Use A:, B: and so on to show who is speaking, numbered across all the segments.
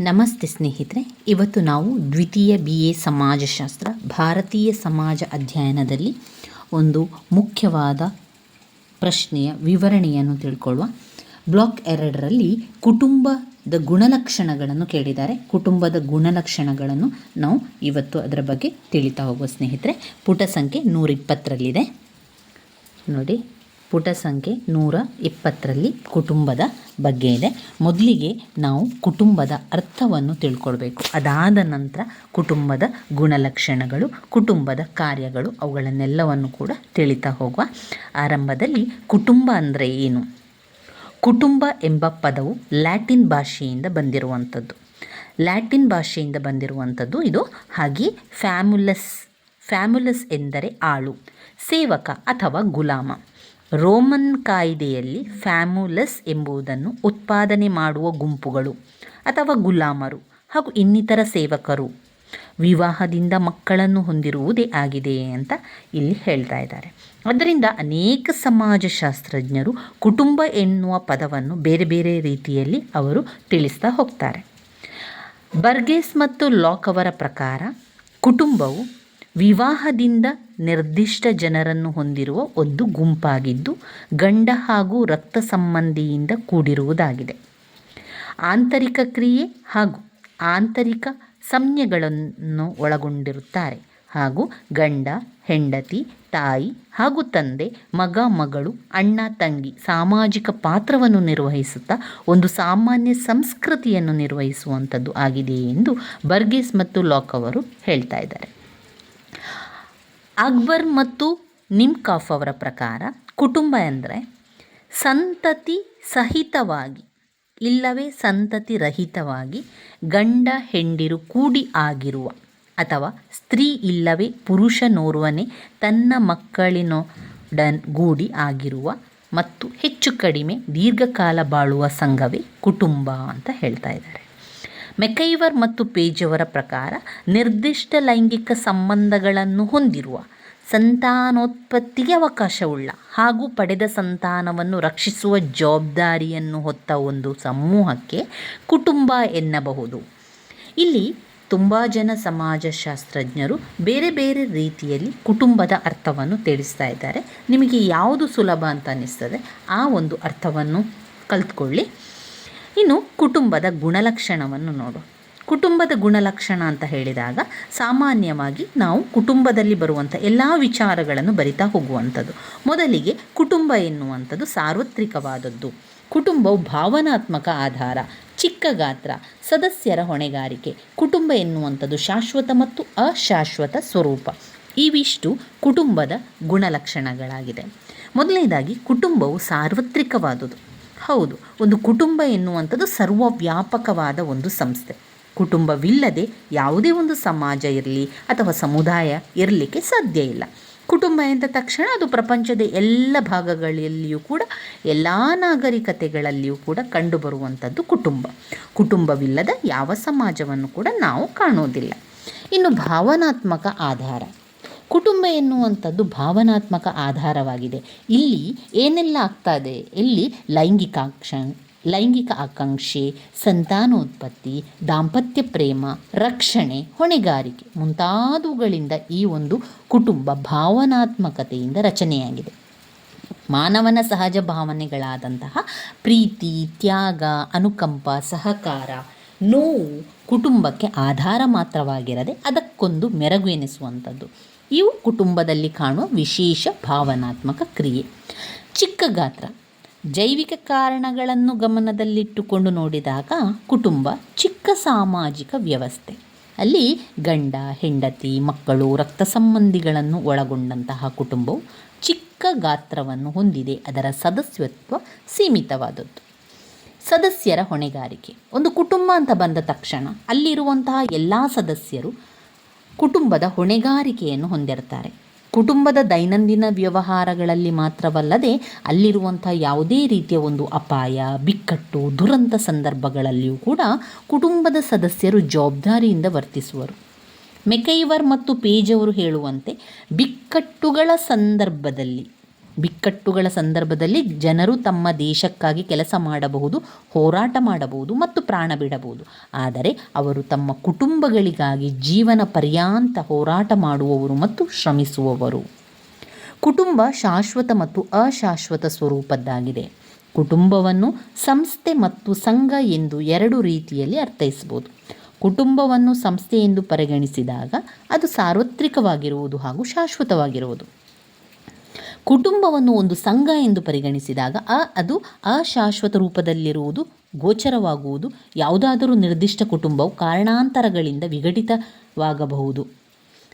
A: ನಮಸ್ತೆ ಸ್ನೇಹಿತರೆ, ಇವತ್ತು ನಾವು ದ್ವಿತೀಯ ಬಿ ಎ ಸಮಾಜಶಾಸ್ತ್ರ, ಭಾರತೀಯ ಸಮಾಜ ಅಧ್ಯಯನದಲ್ಲಿ ಒಂದು ಮುಖ್ಯವಾದ ಪ್ರಶ್ನೆಯ ವಿವರಣೆಯನ್ನು ತಿಳ್ಕೊಳ್ಳುವ ಬ್ಲಾಕ್ ಎರಡರಲ್ಲಿ ಕುಟುಂಬದ ಗುಣಲಕ್ಷಣಗಳನ್ನು ಕೇಳಿದ್ದಾರೆ. ಕುಟುಂಬದ ಗುಣಲಕ್ಷಣಗಳನ್ನು ನಾವು ಇವತ್ತು ಅದರ ಬಗ್ಗೆ ತಿಳಿತಾ ಹೋಗುವ ಸ್ನೇಹಿತರೆ, ಪುಟ ಸಂಖ್ಯೆ ನೂರಿಪ್ಪತ್ತರಲ್ಲಿದೆ. ನೋಡಿ. ಪುಟ ಸಂಖ್ಯೆ ನೂರ ಇಪ್ಪತ್ತರಲ್ಲಿ ಕುಟುಂಬದ ಬಗ್ಗೆ ಇದೆ. ಮೊದಲಿಗೆ ನಾವು ಕುಟುಂಬದ ಅರ್ಥವನ್ನು ತಿಳ್ಕೊಳ್ಬೇಕು. ಅದಾದ ನಂತರ ಕುಟುಂಬದ ಗುಣಲಕ್ಷಣಗಳು, ಕುಟುಂಬದ ಕಾರ್ಯಗಳು, ಅವುಗಳನ್ನೆಲ್ಲವನ್ನು ಕೂಡ ತಿಳಿತಾ ಹೋಗುವ ಆರಂಭದಲ್ಲಿ ಕುಟುಂಬ ಅಂದರೆ ಏನು? ಕುಟುಂಬ ಎಂಬ ಪದವು ಲ್ಯಾಟಿನ್ ಭಾಷೆಯಿಂದ ಬಂದಿರುವಂಥದ್ದು. ಲ್ಯಾಟಿನ್ ಭಾಷೆಯಿಂದ ಬಂದಿರುವಂಥದ್ದು ಇದು ಹಾಗೆ ಫ್ಯಾಮುಲಸ್ ಫ್ಯಾಮುಲಸ್ ಎಂದರೆ ಆಳು, ಸೇವಕ ಅಥವಾ ಗುಲಾಮ. ರೋಮನ್ ಕಾಯ್ದೆಯಲ್ಲಿ ಫ್ಯಾಮುಲಸ್ ಎಂಬುದನ್ನು ಉತ್ಪಾದನೆ ಮಾಡುವ ಗುಂಪುಗಳು ಅಥವಾ ಗುಲಾಮರು ಹಾಗೂ ಇನ್ನಿತರ ಸೇವಕರು ವಿವಾಹದಿಂದ ಮಕ್ಕಳನ್ನು ಹೊಂದಿರುವುದೇ ಆಗಿದೆ ಅಂತ ಇಲ್ಲಿ ಹೇಳ್ತಾ ಇದ್ದಾರೆ. ಅದರಿಂದ ಅನೇಕ ಸಮಾಜಶಾಸ್ತ್ರಜ್ಞರು ಕುಟುಂಬ ಎನ್ನುವ ಪದವನ್ನು ಬೇರೆ ಬೇರೆ ರೀತಿಯಲ್ಲಿ ಅವರು ತಿಳಿಸ್ತಾ ಹೋಗ್ತಾರೆ. ಬರ್ಗೇಸ್ ಮತ್ತು ಲಾಕ್ ಅವರ ಪ್ರಕಾರ ಕುಟುಂಬವು ವಿವಾಹದಿಂದ ನಿರ್ದಿಷ್ಟ ಜನರನ್ನು ಹೊಂದಿರುವ ಒಂದು ಗುಂಪಾಗಿದ್ದು, ಗಂಡ ಹಾಗೂ ರಕ್ತ ಸಂಬಂಧಿಯಿಂದ ಕೂಡಿರುವುದಾಗಿದೆ. ಆಂತರಿಕ ಕ್ರಿಯೆ ಹಾಗೂ ಆಂತರಿಕ ಸಂಜ್ಞೆಗಳನ್ನು ಒಳಗೊಂಡಿರುತ್ತಾರೆ. ಹಾಗೂ ಗಂಡ, ಹೆಂಡತಿ, ತಾಯಿ ಹಾಗೂ ತಂದೆ, ಮಗ, ಮಗಳು, ಅಣ್ಣ, ತಂಗಿ ಸಾಮಾಜಿಕ ಪಾತ್ರವನ್ನು ನಿರ್ವಹಿಸುತ್ತಾ ಒಂದು ಸಾಮಾನ್ಯ ಸಂಸ್ಕೃತಿಯನ್ನು ನಿರ್ವಹಿಸುವಂಥದ್ದು ಆಗಿದೆ ಎಂದು ಬರ್ಗೀಸ್ ಮತ್ತು ಲಾಕ್ ಅವರು ಹೇಳ್ತಾ ಇದ್ದಾರೆ. ಅಕ್ಬರ್ ಮತ್ತು ನಿಮ್ಕಾಫ್ ಅವರ ಪ್ರಕಾರ ಕುಟುಂಬ ಎಂದರೆ ಸಂತತಿ ಸಹಿತವಾಗಿ, ಇಲ್ಲವೇ ಸಂತತಿ ರಹಿತವಾಗಿ ಗಂಡ ಹೆಂಡಿರು ಕೂಡಿ ಆಗಿರುವ ಅಥವಾ ಸ್ತ್ರೀ ಇಲ್ಲವೇ ಪುರುಷನೋರ್ವನೇ ತನ್ನ ಮಕ್ಕಳಿನೊಡಗೂಡಿ ಆಗಿರುವ ಮತ್ತು ಹೆಚ್ಚು ಕಡಿಮೆ ದೀರ್ಘಕಾಲ ಬಾಳುವ ಸಂಘವೇ ಕುಟುಂಬ ಅಂತ ಹೇಳ್ತಾ ಇದ್ದಾರೆ. ಮೆಕೈವರ್ ಮತ್ತು ಪೇಜ್ ಅವರ ಪ್ರಕಾರ ನಿರ್ದಿಷ್ಟ ಲೈಂಗಿಕ ಸಂಬಂಧಗಳನ್ನು ಹೊಂದಿರುವ ಸಂತಾನೋತ್ಪತ್ತಿಗೆ ಅವಕಾಶವುಳ್ಳ ಹಾಗೂ ಪಡೆದ ಸಂತಾನವನ್ನು ರಕ್ಷಿಸುವ ಜವಾಬ್ದಾರಿಯನ್ನು ಹೊತ್ತ ಒಂದು ಸಮೂಹಕ್ಕೆ ಕುಟುಂಬ ಎನ್ನಬಹುದು. ಇಲ್ಲಿ ತುಂಬ ಜನ ಸಮಾಜಶಾಸ್ತ್ರಜ್ಞರು ಬೇರೆ ಬೇರೆ ರೀತಿಯಲ್ಲಿ ಕುಟುಂಬದ ಅರ್ಥವನ್ನು ತಿಳಿಸ್ತಾ ಇದ್ದಾರೆ. ನಿಮಗೆ ಯಾವುದು ಸುಲಭ ಅಂತ ಅನ್ನಿಸ್ತದೆ ಆ ಒಂದು ಅರ್ಥವನ್ನು ಕಲ್ತ್ಕೊಳ್ಳಿ. ಇನ್ನು ಕುಟುಂಬದ ಗುಣಲಕ್ಷಣವನ್ನು ನೋಡು. ಕುಟುಂಬದ ಗುಣಲಕ್ಷಣ ಅಂತ ಹೇಳಿದಾಗ ಸಾಮಾನ್ಯವಾಗಿ ನಾವು ಕುಟುಂಬದಲ್ಲಿ ಬರುವಂಥ ಎಲ್ಲ ವಿಚಾರಗಳನ್ನು ಬರಿತಾ ಹೋಗುವಂಥದ್ದು. ಮೊದಲಿಗೆ ಕುಟುಂಬ ಎನ್ನುವಂಥದ್ದು ಸಾರ್ವತ್ರಿಕವಾದದ್ದು. ಕುಟುಂಬವು ಭಾವನಾತ್ಮಕ ಆಧಾರ, ಚಿಕ್ಕ ಗಾತ್ರ, ಸದಸ್ಯರ ಹೊಣೆಗಾರಿಕೆ, ಕುಟುಂಬ ಎನ್ನುವಂಥದ್ದು ಶಾಶ್ವತ ಮತ್ತು ಅಶಾಶ್ವತ ಸ್ವರೂಪ. ಇವಿಷ್ಟು ಕುಟುಂಬದ ಗುಣಲಕ್ಷಣಗಳಾಗಿದೆ. ಮೊದಲನೇದಾಗಿ ಕುಟುಂಬವು ಸಾರ್ವತ್ರಿಕವಾದುದು. ಹೌದು, ಒಂದು ಕುಟುಂಬ ಎನ್ನುವಂಥದ್ದು ಸರ್ವವ್ಯಾಪಕವಾದ ಒಂದು ಸಂಸ್ಥೆ. ಕುಟುಂಬವಿಲ್ಲದೆ ಯಾವುದೇ ಒಂದು ಸಮಾಜ ಇರಲಿ ಅಥವಾ ಸಮುದಾಯ ಇರಲಿಕ್ಕೆ ಸಾಧ್ಯ ಇಲ್ಲ. ಕುಟುಂಬ ಎಂದ ತಕ್ಷಣ ಅದು ಪ್ರಪಂಚದ ಎಲ್ಲ ಭಾಗಗಳಲ್ಲಿಯೂ ಕೂಡ, ಎಲ್ಲ ನಾಗರಿಕತೆಗಳಲ್ಲಿಯೂ ಕೂಡ ಕಂಡುಬರುವಂಥದ್ದು ಕುಟುಂಬ. ಕುಟುಂಬವಿಲ್ಲದ ಯಾವ ಸಮಾಜವನ್ನು ಕೂಡ ನಾವು ಕಾಣೋದಿಲ್ಲ. ಇನ್ನು ಭಾವನಾತ್ಮಕ ಆಧಾರ. ಕುಟುಂಬ ಎನ್ನುವಂಥದ್ದು ಭಾವನಾತ್ಮಕ ಆಧಾರವಾಗಿದೆ. ಇಲ್ಲಿ ಏನೆಲ್ಲ ಆಗ್ತಾ ಇದೆ? ಇಲ್ಲಿ ಲೈಂಗಿಕಾಕ್ಷ, ಲೈಂಗಿಕ ಆಕಾಂಕ್ಷೆ, ಸಂತಾನೋತ್ಪತ್ತಿ, ದಾಂಪತ್ಯ ಪ್ರೇಮ, ರಕ್ಷಣೆ, ಹೊಣೆಗಾರಿಕೆ ಮುಂತಾದವುಗಳಿಂದ ಈ ಒಂದು ಕುಟುಂಬ ಭಾವನಾತ್ಮಕತೆಯಿಂದ ರಚನೆಯಾಗಿದೆ. ಮಾನವನ ಸಹಜ ಭಾವನೆಗಳಾದಂತಹ ಪ್ರೀತಿ, ತ್ಯಾಗ, ಅನುಕಂಪ, ಸಹಕಾರ ನೋವು ಕುಟುಂಬಕ್ಕೆ ಆಧಾರ ಮಾತ್ರವಾಗಿರದೆ ಅದಕ್ಕೊಂದು ಮೆರಗು ಎನಿಸುವಂಥದ್ದು. ಇವು ಕುಟುಂಬದಲ್ಲಿ ಕಾಣುವ ವಿಶೇಷ ಭಾವನಾತ್ಮಕ ಕ್ರಿಯೆ. ಚಿಕ್ಕ ಗಾತ್ರ. ಜೈವಿಕ ಕಾರಣಗಳನ್ನು ಗಮನದಲ್ಲಿಟ್ಟುಕೊಂಡು ನೋಡಿದಾಗ ಕುಟುಂಬ ಚಿಕ್ಕ ಸಾಮಾಜಿಕ ವ್ಯವಸ್ಥೆ. ಅಲ್ಲಿ ಗಂಡ, ಹೆಂಡತಿ, ಮಕ್ಕಳು, ರಕ್ತ ಸಂಬಂಧಿಗಳನ್ನು ಒಳಗೊಂಡಂತಹ ಕುಟುಂಬವು ಚಿಕ್ಕ ಗಾತ್ರವನ್ನು ಹೊಂದಿದೆ. ಅದರ ಸದಸ್ಯತ್ವ ಸೀಮಿತವಾದದ್ದು. ಸದಸ್ಯರ ಹೊಣೆಗಾರಿಕೆ. ಒಂದು ಕುಟುಂಬ ಅಂತ ಬಂದ ತಕ್ಷಣ ಅಲ್ಲಿರುವಂತಹ ಎಲ್ಲ ಸದಸ್ಯರು ಕುಟುಂಬದ ಹೊಣೆಗಾರಿಕೆಯನ್ನು ಹೊಂದಿರ್ತಾರೆ ಕುಟುಂಬದ ದೈನಂದಿನ ವ್ಯವಹಾರಗಳಲ್ಲಿ ಮಾತ್ರವಲ್ಲದೆ ಅಲ್ಲಿರುವಂಥ ಯಾವುದೇ ರೀತಿಯ ಒಂದು ಅಪಾಯ, ಬಿಕ್ಕಟ್ಟು, ದುರಂತ ಸಂದರ್ಭಗಳಲ್ಲಿಯೂ ಕೂಡ ಕುಟುಂಬದ ಸದಸ್ಯರು ಜವಾಬ್ದಾರಿಯಿಂದ ವರ್ತಿಸುವರು. ಮೆಕೈವರ್ ಮತ್ತು ಪೇಜ್ ಅವರು ಹೇಳುವಂತೆ ಬಿಕ್ಕಟ್ಟುಗಳ ಸಂದರ್ಭದಲ್ಲಿ ಬಿಕ್ಕಟ್ಟುಗಳ ಸಂದರ್ಭದಲ್ಲಿ ಜನರು ತಮ್ಮ ದೇಶಕ್ಕಾಗಿ ಕೆಲಸ ಮಾಡಬಹುದು, ಹೋರಾಟ ಮಾಡಬಹುದು ಮತ್ತು ಪ್ರಾಣ ಬಿಡಬಹುದು. ಆದರೆ ಅವರು ತಮ್ಮ ಕುಟುಂಬಗಳಿಗಾಗಿ ಜೀವನ ಪರ್ಯಾಂತ ಹೋರಾಟ ಮಾಡುವವರು ಮತ್ತು ಶ್ರಮಿಸುವವರು. ಕುಟುಂಬ ಶಾಶ್ವತ ಮತ್ತು ಅಶಾಶ್ವತ ಸ್ವರೂಪದ್ದಾಗಿದೆ. ಕುಟುಂಬವನ್ನು ಸಂಸ್ಥೆ ಮತ್ತು ಸಂಘ ಎಂದು ಎರಡು ರೀತಿಯಲ್ಲಿ ಅರ್ಥೈಸ್ಬೋದು ಕುಟುಂಬವನ್ನು ಸಂಸ್ಥೆ ಎಂದು ಪರಿಗಣಿಸಿದಾಗ ಅದು ಸಾರ್ವತ್ರಿಕವಾಗಿರುವುದು ಹಾಗೂ ಶಾಶ್ವತವಾಗಿರುವುದು. ಕುಟುಂಬವನ್ನು ಒಂದು ಸಂಘ ಎಂದು ಪರಿಗಣಿಸಿದಾಗ ಅ ಅದು ಅಶಾಶ್ವತ ರೂಪದಲ್ಲಿರುವುದು, ಗೋಚರವಾಗುವುದು, ಯಾವುದಾದರೂ ನಿರ್ದಿಷ್ಟ ಕುಟುಂಬವು ಕಾರಣಾಂತರಗಳಿಂದ ವಿಘಟಿತವಾಗಬಹುದು.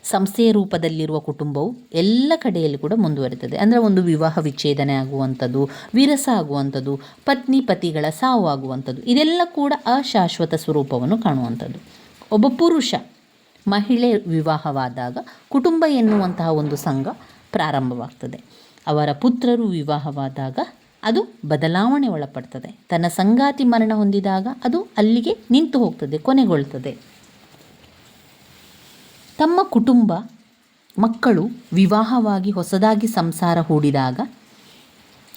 A: ಸಂಸ್ಥೆಯ ರೂಪದಲ್ಲಿರುವ ಕುಟುಂಬವು ಎಲ್ಲ ಕಡೆಯಲ್ಲಿ ಕೂಡ ಮುಂದುವರಿತದೆ. ಅಂದರೆ ಒಂದು ವಿವಾಹ ವಿಚ್ಛೇದನೆ ಆಗುವಂಥದ್ದು, ವಿರಸ ಆಗುವಂಥದ್ದು, ಪತ್ನಿ, ಪತಿಗಳ ಸಾವು ಆಗುವಂಥದ್ದು, ಇದೆಲ್ಲ ಕೂಡ ಅಶಾಶ್ವತ ಸ್ವರೂಪವನ್ನು ಕಾಣುವಂಥದ್ದು. ಒಬ್ಬ ಪುರುಷ ಮಹಿಳೆ ವಿವಾಹವಾದಾಗ ಕುಟುಂಬ ಎನ್ನುವಂತಹ ಒಂದು ಸಂಘ ಪ್ರಾರಂಭವಾಗ್ತದೆ. ಅವರ ಪುತ್ರರು ವಿವಾಹವಾದಾಗ ಅದು ಬದಲಾವಣೆ ಒಳಪಡ್ತದೆ. ತನ್ನ ಸಂಗಾತಿ ಮರಣ ಹೊಂದಿದಾಗ ಅದು ಅಲ್ಲಿಗೆ ನಿಂತು ಹೋಗ್ತದೆ, ಕೊನೆಗೊಳ್ತದೆ. ತಮ್ಮ ಕುಟುಂಬ, ಮಕ್ಕಳು ವಿವಾಹವಾಗಿ ಹೊಸದಾಗಿ ಸಂಸಾರ ಹೂಡಿದಾಗ,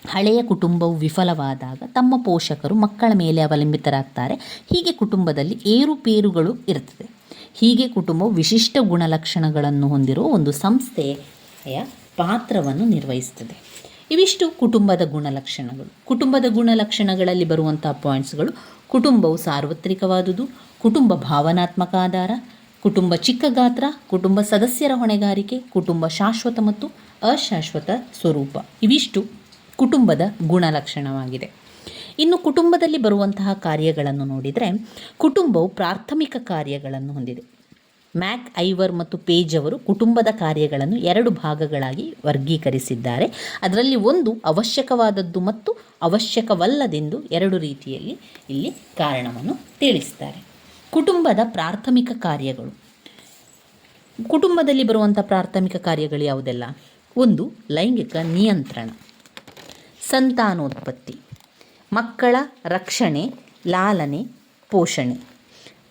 A: ಹಳೆಯ ಕುಟುಂಬವು ವಿಫಲವಾದಾಗ ತಮ್ಮ ಪೋಷಕರು ಮಕ್ಕಳ ಮೇಲೆ ಅವಲಂಬಿತರಾಗ್ತಾರೆ. ಹೀಗೆ ಕುಟುಂಬದಲ್ಲಿ ಏರುಪೇರುಗಳು ಇರ್ತದೆ. ಹೀಗೆ ಕುಟುಂಬವು ವಿಶಿಷ್ಟ ಗುಣಲಕ್ಷಣಗಳನ್ನು ಹೊಂದಿರುವ ಒಂದು ಸಂಸ್ಥೆಯ ಪಾತ್ರವನ್ನು ನಿರ್ವಹಿಸ್ತದೆ ಇವಿಷ್ಟು ಕುಟುಂಬದ ಗುಣಲಕ್ಷಣಗಳು. ಕುಟುಂಬದ ಗುಣಲಕ್ಷಣಗಳಲ್ಲಿ ಬರುವಂಥ ಪಾಯಿಂಟ್ಸ್ಗಳು ಕುಟುಂಬವು ಸಾರ್ವತ್ರಿಕವಾದುದು, ಕುಟುಂಬ ಭಾವನಾತ್ಮಕ ಆಧಾರ, ಕುಟುಂಬ ಚಿಕ್ಕ ಗಾತ್ರ, ಕುಟುಂಬ ಸದಸ್ಯರ ಹೊಣೆಗಾರಿಕೆ, ಕುಟುಂಬ ಶಾಶ್ವತ ಮತ್ತು ಅಶಾಶ್ವತ ಸ್ವರೂಪ. ಇವಿಷ್ಟು ಕುಟುಂಬದ ಗುಣಲಕ್ಷಣವಾಗಿದೆ. ಇನ್ನು ಕುಟುಂಬದಲ್ಲಿ ಬರುವಂತಹ ಕಾರ್ಯಗಳನ್ನು ನೋಡಿದರೆ ಕುಟುಂಬವು ಪ್ರಾಥಮಿಕ ಕಾರ್ಯಗಳನ್ನು ಹೊಂದಿದೆ. ಮ್ಯಾಕ್ ಐವರ್ ಮತ್ತು ಪೇಜ್ ಅವರು ಕುಟುಂಬದ ಕಾರ್ಯಗಳನ್ನು ಎರಡು ಭಾಗಗಳಾಗಿ ವರ್ಗೀಕರಿಸಿದ್ದಾರೆ. ಅದರಲ್ಲಿ ಒಂದು ಅವಶ್ಯಕವಾದದ್ದು ಮತ್ತು ಅವಶ್ಯಕವಲ್ಲದೆಂದು ಎರಡು ರೀತಿಯಲ್ಲಿ ಇಲ್ಲಿ ಕಾರಣವನ್ನು ತಿಳಿಸ್ತಾರೆ. ಕುಟುಂಬದ ಪ್ರಾಥಮಿಕ ಕಾರ್ಯಗಳು. ಕುಟುಂಬದಲ್ಲಿ ಬರುವಂಥ ಪ್ರಾಥಮಿಕ ಕಾರ್ಯಗಳು ಯಾವುದೆಲ್ಲ? ಒಂದು, ಲೈಂಗಿಕ ನಿಯಂತ್ರಣ. ಸಂತಾನೋತ್ಪತ್ತಿ. ಮಕ್ಕಳ ರಕ್ಷಣೆ, ಲಾಲನೆ, ಪೋಷಣೆ.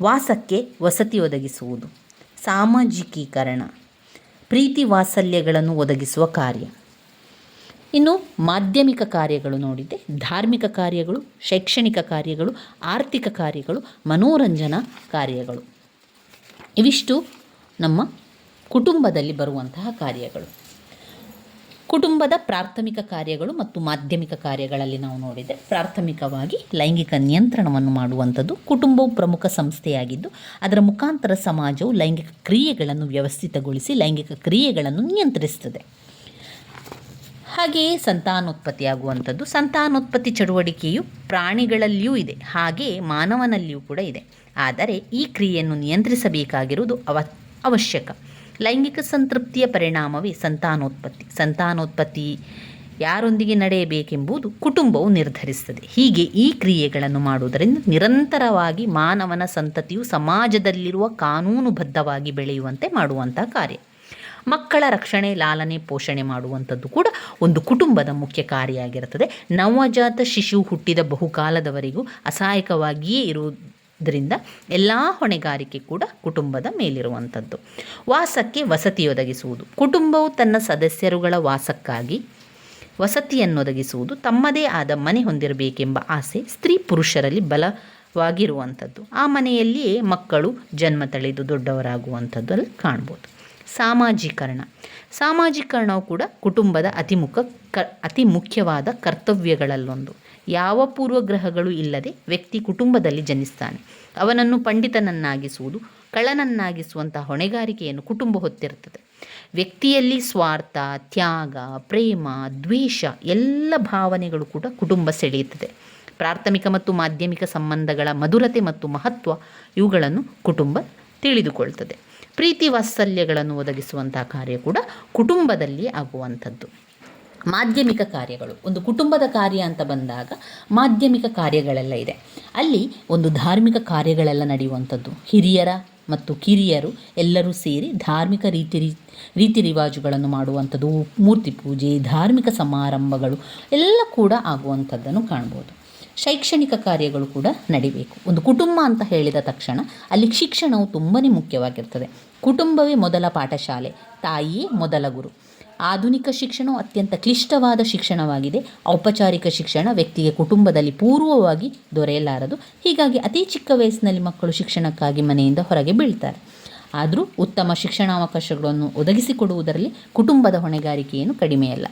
A: ವಾಸಕ್ಕೆ ವಸತಿ ಒದಗಿಸುವುದು. ಸಾಮಾಜಿಕೀಕರಣ, ಪ್ರೀತಿ ವಾತ್ಸಲ್ಯಗಳನ್ನು ಒದಗಿಸುವ ಕಾರ್ಯ. ಇನ್ನು ಮಾಧ್ಯಮಿಕ ಕಾರ್ಯಗಳು ನೋಡಿದ್ದೆ, ಧಾರ್ಮಿಕ ಕಾರ್ಯಗಳು, ಶೈಕ್ಷಣಿಕ ಕಾರ್ಯಗಳು, ಆರ್ಥಿಕ ಕಾರ್ಯಗಳು, ಮನೋರಂಜನಾ ಕಾರ್ಯಗಳು. ಇವಿಷ್ಟು ನಮ್ಮ ಕುಟುಂಬದಲ್ಲಿ ಬರುವಂತಹ ಕಾರ್ಯಗಳು. ಕುಟುಂಬದ ಪ್ರಾಥಮಿಕ ಕಾರ್ಯಗಳು ಮತ್ತು ಮಾಧ್ಯಮಿಕ ಕಾರ್ಯಗಳಲ್ಲಿ ನಾವು ನೋಡಿದರೆ ಪ್ರಾಥಮಿಕವಾಗಿ ಲೈಂಗಿಕ ನಿಯಂತ್ರಣವನ್ನು ಮಾಡುವಂಥದ್ದು ಕುಟುಂಬವು ಪ್ರಮುಖ ಸಂಸ್ಥೆಯಾಗಿದ್ದು, ಅದರ ಮುಖಾಂತರ ಸಮಾಜವು ಲೈಂಗಿಕ ಕ್ರಿಯೆಗಳನ್ನು ವ್ಯವಸ್ಥಿತಗೊಳಿಸಿ ಲೈಂಗಿಕ ಕ್ರಿಯೆಗಳನ್ನು ನಿಯಂತ್ರಿಸುತ್ತದೆ. ಹಾಗೆಯೇ ಸಂತಾನೋತ್ಪತ್ತಿಯಾಗುವಂಥದ್ದು ಸಂತಾನೋತ್ಪತ್ತಿ ಚಟುವಟಿಕೆಯು ಪ್ರಾಣಿಗಳಲ್ಲಿಯೂ ಇದೆ ಹಾಗೆಯೇ ಮಾನವನಲ್ಲಿಯೂ ಕೂಡ ಇದೆ. ಆದರೆ ಈ ಕ್ರಿಯೆಯನ್ನು ನಿಯಂತ್ರಿಸಬೇಕಾಗಿರುವುದು ಅವ, ಅವಶ್ಯಕ. ಲೈಂಗಿಕ ಸಂತೃಪ್ತಿಯ ಪರಿಣಾಮವೇ ಸಂತಾನೋತ್ಪತ್ತಿ. ಸಂತಾನೋತ್ಪತ್ತಿ ಯಾರೊಂದಿಗೆ ನಡೆಯಬೇಕೆಂಬುದು ಕುಟುಂಬವು ನಿರ್ಧರಿಸುತ್ತದೆ. ಹೀಗೆ ಈ ಕ್ರಿಯೆಗಳನ್ನು ಮಾಡುವುದರಿಂದ ನಿರಂತರವಾಗಿ ಮಾನವನ ಸಂತತಿಯು ಸಮಾಜದಲ್ಲಿರುವ ಕಾನೂನುಬದ್ಧವಾಗಿ ಬೆಳೆಯುವಂತೆ ಮಾಡುವಂಥ ಕಾರ್ಯ. ಮಕ್ಕಳ ರಕ್ಷಣೆ, ಲಾಲನೆ, ಪೋಷಣೆ ಮಾಡುವಂಥದ್ದು ಕೂಡ ಒಂದು ಕುಟುಂಬದ ಮುಖ್ಯ ಕಾರ್ಯ ಆಗಿರುತ್ತದೆ. ನವಜಾತ ಶಿಶು ಹುಟ್ಟಿದ ಬಹುಕಾಲದವರೆಗೂ ಅಸಹಾಯಕವಾಗಿಯೇ ಇರುವುದರಿಂದ ಎಲ್ಲ ಹೊಣೆಗಾರಿಕೆ ಕೂಡ ಕುಟುಂಬದ ಮೇಲಿರುವಂಥದ್ದು. ವಾಸಕ್ಕೆ ವಸತಿ ಒದಗಿಸುವುದು ಕುಟುಂಬವು ತನ್ನ ಸದಸ್ಯರುಗಳ ವಾಸಕ್ಕಾಗಿ ವಸತಿಯನ್ನು ಒದಗಿಸುವುದು ತಮ್ಮದೇ ಆದ ಮನೆ ಹೊಂದಿರಬೇಕೆಂಬ ಆಸೆ ಸ್ತ್ರೀ ಪುರುಷರಲ್ಲಿ ಬಲವಾಗಿರುವಂಥದ್ದು. ಆ ಮನೆಯಲ್ಲಿಯೇ ಮಕ್ಕಳು ಜನ್ಮ ತಳೆದು ದೊಡ್ಡವರಾಗುವಂಥದ್ದು ಅಲ್ಲಿ ಕಾಣ್ಬೋದು. ಸಾಮಾಜೀಕರಣ. ಸಾಮಾಜೀಕರಣವು ಕೂಡ ಕುಟುಂಬದ ಅತಿ ಮುಖ ಕ ಅತಿ ಮುಖ್ಯವಾದ ಕರ್ತವ್ಯಗಳಲ್ಲೊಂದು. ಯಾವ ಪೂರ್ವಗ್ರಹಗಳು ಇಲ್ಲದೆ ವ್ಯಕ್ತಿ ಕುಟುಂಬದಲ್ಲಿ ಜನಿಸ್ತಾನೆ. ಅವನನ್ನು ಪಂಡಿತನನ್ನಾಗಿಸುವುದು ಕಳನನ್ನಾಗಿಸುವಂತಹ ಹೊಣೆಗಾರಿಕೆಯನ್ನು ಕುಟುಂಬ ಹೊತ್ತಿರುತ್ತದೆ. ವ್ಯಕ್ತಿಯಲ್ಲಿ ಸ್ವಾರ್ಥ, ತ್ಯಾಗ, ಪ್ರೇಮ, ದ್ವೇಷ ಎಲ್ಲ ಭಾವನೆಗಳು ಕೂಡ ಕುಟುಂಬ ಸೆಳೆಯುತ್ತದೆ. ಪ್ರಾಥಮಿಕ ಮತ್ತು ಮಾಧ್ಯಮಿಕ ಸಂಬಂಧಗಳ ಮಧುರತೆ ಮತ್ತು ಮಹತ್ವ ಇವುಗಳನ್ನು ಕುಟುಂಬ ತಿಳಿದುಕೊಳ್ತದೆ. ಪ್ರೀತಿ ವಾತ್ಸಲ್ಯಗಳನ್ನು ಒದಗಿಸುವಂತಹ ಕಾರ್ಯ ಕೂಡ ಕುಟುಂಬದಲ್ಲಿ ಆಗುವಂಥದ್ದು. ಮಾಧ್ಯಮಿಕ ಕಾರ್ಯಗಳು. ಒಂದು ಕುಟುಂಬದ ಕಾರ್ಯ ಅಂತ ಬಂದಾಗ ಮಾಧ್ಯಮಿಕ ಕಾರ್ಯಗಳೆಲ್ಲ ಇದೆ. ಅಲ್ಲಿ ಒಂದು ಧಾರ್ಮಿಕ ಕಾರ್ಯಗಳೆಲ್ಲ ನಡೆಯುವಂಥದ್ದು. ಹಿರಿಯರ ಮತ್ತು ಕಿರಿಯರು ಎಲ್ಲರೂ ಸೇರಿ ಧಾರ್ಮಿಕ ರೀತಿ ರೀತಿ ರಿವಾಜುಗಳನ್ನು ಮಾಡುವಂಥದ್ದು. ಮೂರ್ತಿ ಪೂಜೆ, ಧಾರ್ಮಿಕ ಸಮಾರಂಭಗಳು ಎಲ್ಲ ಕೂಡ ಆಗುವಂಥದ್ದನ್ನು ಕಾಣ್ಬೋದು. ಶೈಕ್ಷಣಿಕ ಕಾರ್ಯಗಳು ಕೂಡ ನಡಿಬೇಕು. ಒಂದು ಕುಟುಂಬ ಅಂತ ಹೇಳಿದ ತಕ್ಷಣ ಅಲ್ಲಿ ಶಿಕ್ಷಣವು ತುಂಬಾ ಮುಖ್ಯವಾಗಿರ್ತದೆ. ಕುಟುಂಬವೇ ಮೊದಲ ಪಾಠಶಾಲೆ, ತಾಯಿಯೇ ಮೊದಲ ಗುರು. ಆಧುನಿಕ ಶಿಕ್ಷಣವು ಅತ್ಯಂತ ಕ್ಲಿಷ್ಟವಾದ ಶಿಕ್ಷಣವಾಗಿದೆ. ಔಪಚಾರಿಕ ಶಿಕ್ಷಣ ವ್ಯಕ್ತಿಗೆ ಕುಟುಂಬದಲ್ಲಿ ಪೂರ್ವವಾಗಿ ದೊರೆಯಲಾರದು. ಹೀಗಾಗಿ ಅತಿ ಚಿಕ್ಕ ವಯಸ್ಸಿನಲ್ಲಿ ಮಕ್ಕಳು ಶಿಕ್ಷಣಕ್ಕಾಗಿ ಮನೆಯಿಂದ ಹೊರಗೆ ಬೀಳ್ತಾರೆ. ಆದರೂ ಉತ್ತಮ ಶಿಕ್ಷಣಾವಕಾಶಗಳನ್ನು ಒದಗಿಸಿಕೊಡುವುದರಲ್ಲಿ ಕುಟುಂಬದ ಹೊಣೆಗಾರಿಕೆಯನ್ನು ಕಡಿಮೆಯಲ್ಲ.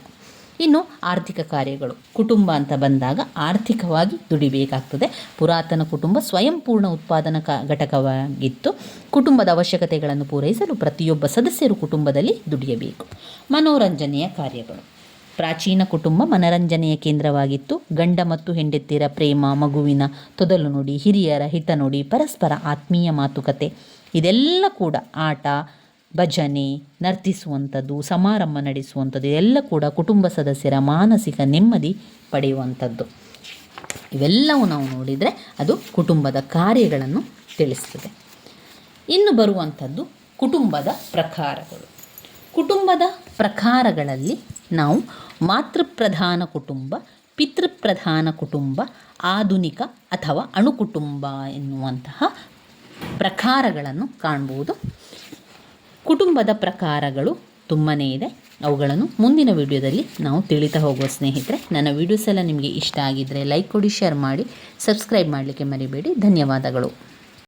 A: ಇನ್ನು ಆರ್ಥಿಕ ಕಾರ್ಯಗಳು. ಕುಟುಂಬ ಅಂತ ಬಂದಾಗ ಆರ್ಥಿಕವಾಗಿ ದುಡಿಬೇಕಾಗ್ತದೆ. ಪುರಾತನ ಕುಟುಂಬ ಸ್ವಯಂಪೂರ್ಣ ಉತ್ಪಾದನಾ ಘಟಕವಾಗಿತ್ತು. ಕುಟುಂಬದ ಅವಶ್ಯಕತೆಗಳನ್ನು ಪೂರೈಸಲು ಪ್ರತಿಯೊಬ್ಬ ಸದಸ್ಯರು ಕುಟುಂಬದಲ್ಲಿ ದುಡಿಯಬೇಕು. ಮನೋರಂಜನೆಯ ಕಾರ್ಯಗಳು. ಪ್ರಾಚೀನ ಕುಟುಂಬ ಮನರಂಜನೆಯ ಕೇಂದ್ರವಾಗಿತ್ತು. ಗಂಡ ಮತ್ತು ಹೆಂಡತಿಯರ ಪ್ರೇಮ, ಮಗುವಿನ ತೊದಲು ನುಡಿ, ಹಿರಿಯರ ಹಿತ ನುಡಿ ಪರಸ್ಪರ ಆತ್ಮೀಯ ಮಾತುಕತೆ, ಇದೆಲ್ಲ ಕೂಡ ಆಟ ಭಜನೆ, ನರ್ತಿಸುವಂಥದ್ದು, ಸಮಾರಂಭ ನಡೆಸುವಂಥದ್ದು ಎಲ್ಲ ಕೂಡ ಕುಟುಂಬ ಸದಸ್ಯರ ಮಾನಸಿಕ ನೆಮ್ಮದಿ ಪಡೆಯುವಂಥದ್ದು. ಇವೆಲ್ಲವೂ ನಾವು ನೋಡಿದರೆ ಅದು ಕುಟುಂಬದ ಕಾರ್ಯಗಳನ್ನು ತಿಳಿಸ್ತದೆ. ಇನ್ನು ಬರುವಂಥದ್ದು ಕುಟುಂಬದ ಪ್ರಕಾರಗಳು. ಕುಟುಂಬದ ಪ್ರಕಾರಗಳಲ್ಲಿ ನಾವು ಮಾತೃಪ್ರಧಾನ ಕುಟುಂಬ, ಪಿತೃಪ್ರಧಾನ ಕುಟುಂಬ, ಆಧುನಿಕ ಅಥವಾ ಅಣುಕುಟುಂಬ ಎನ್ನುವಂತಹ ಪ್ರಕಾರಗಳನ್ನು ಕಾಣ್ಬೋದು. ಕುಟುಂಬದ ಪ್ರಕಾರಗಳು ತುಂಬಾ ಇದೆ. ಅವುಗಳನ್ನು ಮುಂದಿನ ವಿಡಿಯೋದಲ್ಲಿ ನಾವು ತಿಳಿತಾ ಹೋಗುವ ಸ್ನೇಹಿತರೆ, ನನ್ನ ವಿಡಿಯೋಸ್ ಎಲ್ಲ ನಿಮಗೆ ಇಷ್ಟ ಆಗಿದ್ದರೆ ಲೈಕ್ ಕೊಡಿ ಶೇರ್ ಮಾಡಿ ಸಬ್ಸ್ಕ್ರೈಬ್ ಮಾಡಲಿಕ್ಕೆ ಮರಿಬೇಡಿ. ಧನ್ಯವಾದಗಳು.